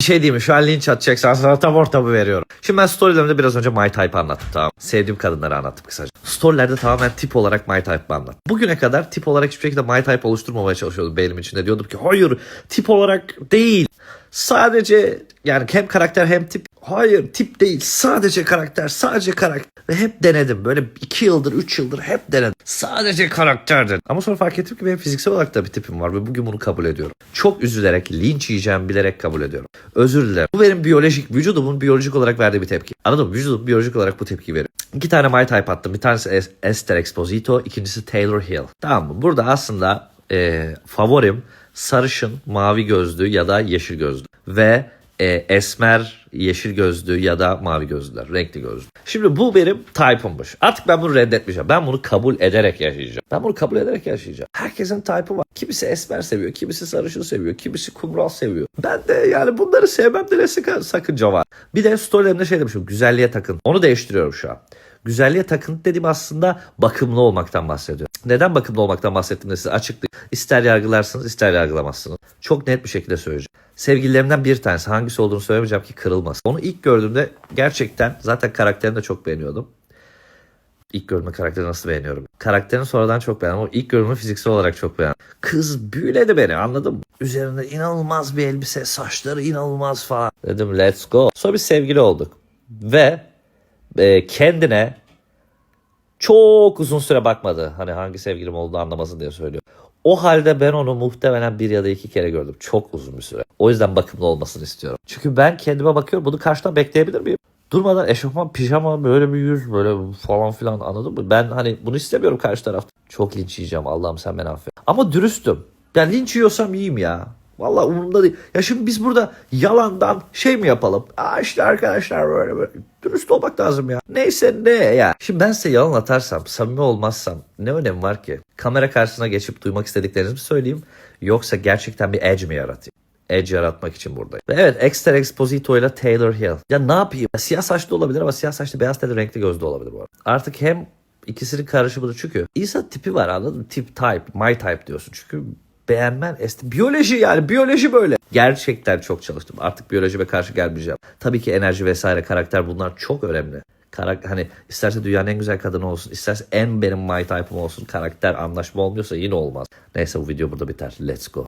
Bir şey diyeyim mi? Şu an linç atacaksan sana tam ortamı veriyorum. Şimdi ben storylerimde biraz önce My Type anlattım tamam. Sevdiğim kadınları anlattım kısaca. Storylerde tamamen tip olarak My Type'ı anlattım. Bugüne kadar tip olarak hiçbir şekilde My Type oluşturmamaya çalışıyordum beynim içinde. Diyordum ki hayır tip olarak değil. Sadece yani hem karakter hem tip. Hayır tip değil sadece karakter sadece karakter. Ve hep denedim böyle 2 yıldır 3 yıldır hep denedim. Sadece karakterden. Ama sonra fark ettim ki benim fiziksel olarak da bir tipim var ve bugün bunu kabul ediyorum. Çok üzülerek linç yiyeceğim bilerek kabul ediyorum. Özür dilerim. Bu benim biyolojik vücudumun biyolojik olarak verdiği bir tepki. Anladın mı? Vücudum biyolojik olarak bu tepkiyi veriyor. İki tane My Type attım. Bir tanesi Es- Esther Exposito, ikincisi Taylor Hill. Tamam mı? Burada aslında e, favorim sarışın, mavi gözlü ya da yeşil gözlü. Ve e, esmer, yeşil gözlü ya da mavi gözlüler. Renkli gözlü. Şimdi bu benim type'ımmış. Artık ben bunu reddetmeyeceğim. Ben bunu kabul ederek yaşayacağım. Ben bunu kabul ederek yaşayacağım. Herkesin type'ı var. Kimisi esmer seviyor, kimisi sarışın seviyor, kimisi kumral seviyor. Ben de yani bunları sevmemde ne sıkı- sakınca var. Bir de storylerimde şey demişim. Güzelliğe takın. Onu değiştiriyorum şu an. Güzelliğe takıntı dediğim aslında bakımlı olmaktan bahsediyorum. Neden bakımlı olmaktan bahsettiğimde size açıklayayım. İster yargılarsınız ister yargılamazsınız. Çok net bir şekilde söyleyeceğim. Sevgililerimden bir tanesi hangisi olduğunu söylemeyeceğim ki kırılmasın. Onu ilk gördüğümde gerçekten zaten karakterini de çok beğeniyordum. İlk gördüğümde karakteri nasıl beğeniyorum. Karakterini sonradan çok beğendim ama ilk gördüğümde fiziksel olarak çok beğendim. Kız büyüledi beni anladın mı? Üzerinde inanılmaz bir elbise, saçları inanılmaz falan. Dedim let's go. Sonra biz sevgili olduk. Ve e, kendine çok uzun süre bakmadı. Hani hangi sevgilim olduğunu anlamasın diye söylüyor. O halde ben onu muhtemelen bir ya da iki kere gördüm. Çok uzun bir süre. O yüzden bakımlı olmasını istiyorum. Çünkü ben kendime bakıyorum. Bunu karşıdan bekleyebilir miyim? Durmadan eşofman, pijama, böyle bir yüz, böyle falan filan anladın mı? Ben hani bunu istemiyorum karşı tarafta. Çok linç yiyeceğim Allah'ım sen beni affet. Ama dürüstüm. Yani linç yiyorsam yiyeyim ya. Vallahi umurumda değil. Ya şimdi biz burada yalandan şey mi yapalım? Aa işte arkadaşlar böyle böyle. Dürüst olmak lazım ya. Neyse ne ya. Şimdi ben size yalan atarsam, samimi olmazsam ne önemi var ki? Kamera karşısına geçip duymak istediklerinizi mi söyleyeyim? Yoksa gerçekten bir edge mi yaratayım? Edge yaratmak için buradayım. Ve evet Extra Exposito ile Taylor Hill. Ya ne yapayım? Ya siyah saçlı olabilir ama siyah saçlı beyaz tenli renkli gözlü olabilir bu arada. Artık hem ikisinin karışımıdır çünkü. insan tipi var anladın mı? Tip type, my type diyorsun. Çünkü beğenmen esti. Biyoloji yani biyoloji böyle. Gerçekten çok çalıştım. Artık biyolojiye karşı gelmeyeceğim. Tabii ki enerji vesaire karakter bunlar çok önemli. Karak hani isterse dünyanın en güzel kadını olsun, isterse en benim my type'ım olsun. Karakter anlaşma olmuyorsa yine olmaz. Neyse bu video burada biter. Let's go.